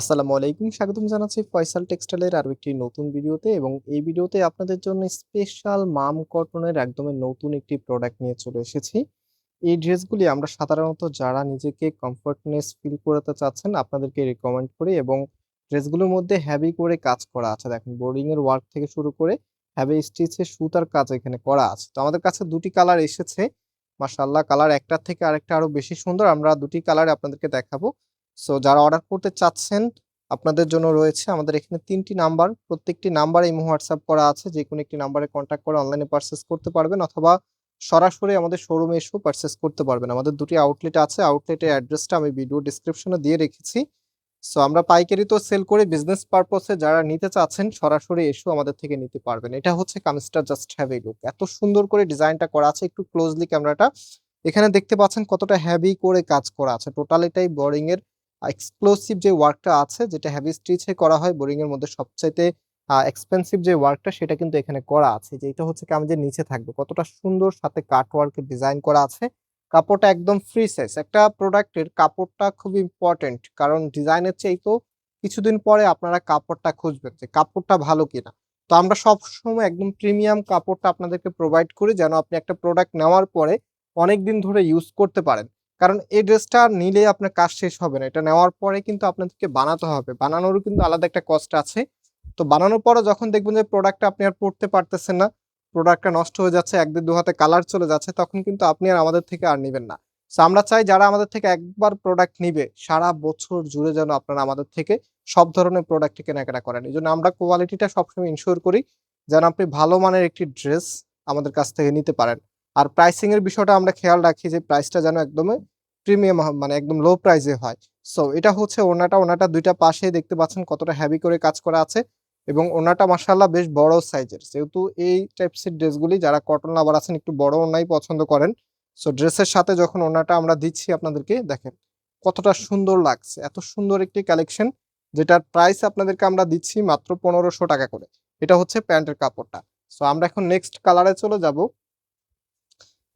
আসসালামু আলাইকুম, স্বাগতম জানাচ্ছি ফয়সাল টেক্সটাইলের আরও একটি নতুন ভিডিওতে এবং এই ভিডিওতে আপনাদের জন্য স্পেশাল মাম কটনের একদমই নতুন একটি প্রোডাক্ট নিয়ে চলে এসেছি। এই ড্রেসগুলি আমরা সাধারণত যারা নিজেকে কমফর্টনেস ফিল করাতে চাচ্ছেন, আপনাদেরকে রেকমেন্ড করি এবং ড্রেসগুলোর মধ্যে হ্যাভি করে কাজ করা আছে। দেখেন বোর্ডিং এর ওয়ার্ক থেকে শুরু করে হ্যাভি স্টিচে সুতার কাজ এখানে করা আছে। তো আমাদের কাছে দুটি কালার এসেছে। মাশাআল্লাহ কালার একটার থেকে আরেকটা আরও বেশি সুন্দর। আমরা দুটি কালারে আপনাদেরকে দেখাবো। সো যারা অর্ডার করতে চাচ্ছেন, আপনাদের জন্য রয়েছে আমাদের এখানে তিনটি নাম্বার প্রত্যেকটি নাম্বারে ইমো হোয়াটসঅ্যাপ করা আছে। যে কোনো একটি নাম্বারে কন্ট্যাক্ট করে অনলাইনে পারচেস করতে পারবেন অথবা সরাসরি আমাদের শোরুমে এসেও পারচেস করতে পারবেন। আমাদের দুটি আউটলেট আছে। আউটলেটের অ্যাড্রেসটা আমি ভিডিও ডিসক্রিপশনে দিয়ে রেখেছি। সো আমরা পাইকারি তো সেল করে বিজনেস পারপসে যারা নিতে চাচ্ছেন, সরাসরি এসেও আমাদের থেকে নিতে পারবেন। এটা হচ্ছে কামিজটা জাস্ট হ্যাভ এ লুক এত সুন্দর করে ডিজাইনটা করা আছে। একটু ক্লোজলি ক্যামেরাটা এখানে দেখতে পাচ্ছেন কতটা হ্যাভি করে কাজ করা আছে। টোটাল এটাই বোরিং এর এক্সক্লুসিভ যে ওয়ার্কটা আছে, যেটা হেভি স্টিচে করা হয় বোরিং এর মধ্যে সবচাইতে এক্সপেন্সিভ যে ওয়ার্কটা সেটা কিন্তু এখানে করা আছে। যে এটা হচ্ছে কামিজের নিচে থাকবে। কতটা সুন্দর সাথে কাট ওয়ার্কের ডিজাইন করা আছে। কাপড়টা একদম ফ্রি সাইজ একটা প্রোডাক্টের কাপড়টা খুব ইম্পর্টেন্ট কারণ ডিজাইনের চেয়ে তো কিছুদিন পরে আপনারা কাপড়টা খুঁজবেন যে কাপড়টা ভালো কিনা। তো আমরা সব সময় একদম প্রিমিয়াম কাপড়টা আপনাদেরকে প্রোভাইড করি, যেন আপনি একটা প্রোডাক্ট নেওয়ার পরে অনেক দিন ধরে ইউজ করতে পারেন। কারণ এই ড্রেসটা নিলে আপনার কাজ শেষ হবে না। এটা নেওয়ার পরে কিন্তু আপনাদেরকে বানাতে হবে। বানানোরও কিন্তু আলাদা একটা কষ্ট আছে। তো বানানোর পরে যখন দেখবেন যে প্রোডাক্টটা আপনি আর পড়তে পারতেছেন না প্রোডাক্টটা নষ্ট হয়ে যাচ্ছে একদিন দু হাতে কালার চলে যাচ্ছে, তখন কিন্তু আপনি আর আমাদের থেকে আর নেবেন না। সো আমরা চাই যারা আমাদের থেকে একবার প্রোডাক্ট নিবে, সারা বছর জুড়ে যেন আপনারা আমাদের থেকে সব ধরনের প্রোডাক্ট কেনাকাটা করেন। এই জন্য আমরা কোয়ালিটিটা সবসময় ইনশিওর করি যেন আপনি ভালো মানের একটি ড্রেস আমাদের কাছ থেকে নিতে পারেন। আর প্রাইসিং এর বিষয়টা আমরা খেয়াল রাখি যে প্রাইসটা যেন একদমই প্রিমিয়াম মানে একদম লো প্রাইসে হয়। সো এটা হচ্ছে ওনাটা ওনাটা দুইটা পাশে দেখতে পাচ্ছেন কতটা হ্যাভি করে কাজ করা আছে এবং ওনাটা মাসাল্লাহ বেশ বড় সাইজের যেহেতু এই টাইপসের ড্রেসগুলি যারা কটন লাভার আছেন, একটু বড় ওনাই পছন্দ করেন। সো ড্রেসের সাথে যখন ওনাটা আমরা দিচ্ছি আপনাদেরকে, দেখেন কতটা সুন্দর লাগছে। এত সুন্দর একটি কালেকশন যেটার প্রাইস আপনাদেরকে আমরা দিচ্ছি মাত্র পনেরোশো টাকা করে। এটা হচ্ছে প্যান্টের কাপড়টা। সো আমরা এখন নেক্সট কালারে চলে যাব।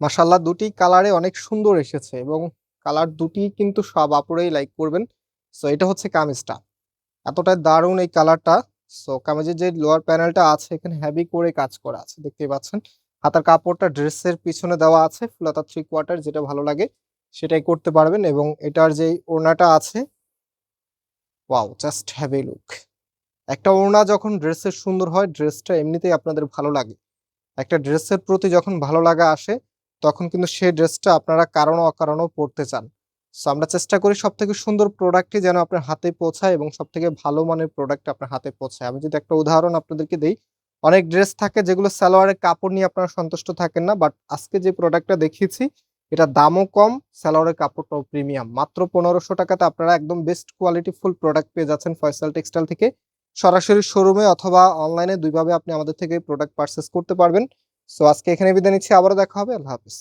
মাসাল্লাহ দুটি কালারে অনেক সুন্দর এসেছে এবং কালার দুটি কিন্তু সব আপুরেই লাইক করবেন। সো এটা হচ্ছে কামিজটা। এতটাই দারুণ এই কালারটা। সো কামিজের যে লোয়ার প্যানেলটা আছে, এখানে হ্যাভি করে কাজ করা আছে, দেখতেই পাচ্ছেন। হাতার কাপড়টা ড্রেসের পিছনে দেওয়া আছে ফুলাতা থ্রি কোয়ার্টার যেটা ভালো লাগে, সেটাই করতে পারবেন এবং এটার যে ওড়নাটা আছে ওয়াও জাস্ট হ্যাভি লুক একটা ওড়না যখন ড্রেসের সুন্দর হয় ড্রেসটা এমনিতেই আপনাদের ভালো লাগে। একটা ড্রেসের প্রতি যখন ভালো লাগা আসে তখন কিন্তু সেই ড্রেসটা আপনারা কারণ অকারণও পড়তে চান। সো আমরা চেষ্টা করি সব থেকে সুন্দর প্রোডাক্টটি যেন আপনার হাতে পৌঁছায় এবং সব থেকে ভালো মানের প্রোডাক্ট আপনার হাতে পৌঁছায়। আমি যদি একটা উদাহরণ আপনাদেরকে দিই, অনেক ড্রেস থাকে যেগুলো সালোয়ারের কাপড় নিয়ে আপনারা সন্তুষ্ট থাকেন না বাট আজকে যে প্রোডাক্টটা দেখিয়েছি, এটা দামও কম, সালোয়ারের কাপড়টাও প্রিমিয়াম মাত্র পনেরোশো টাকাতে আপনারা একদম বেস্ট কোয়ালিটি ফুল প্রোডাক্ট পেয়ে যাচ্ছেন ফয়সাল টেক্সটাইল থেকে। সরাসরি শোরুমে অথবা অনলাইনে দুইভাবে আপনি আমাদের থেকে প্রোডাক্ট পারচেস করতে পারবেন। সো আজকে এখানে বিদায় নিচ্ছি আবারও দেখা হবে আল্লাহ হাফিজ।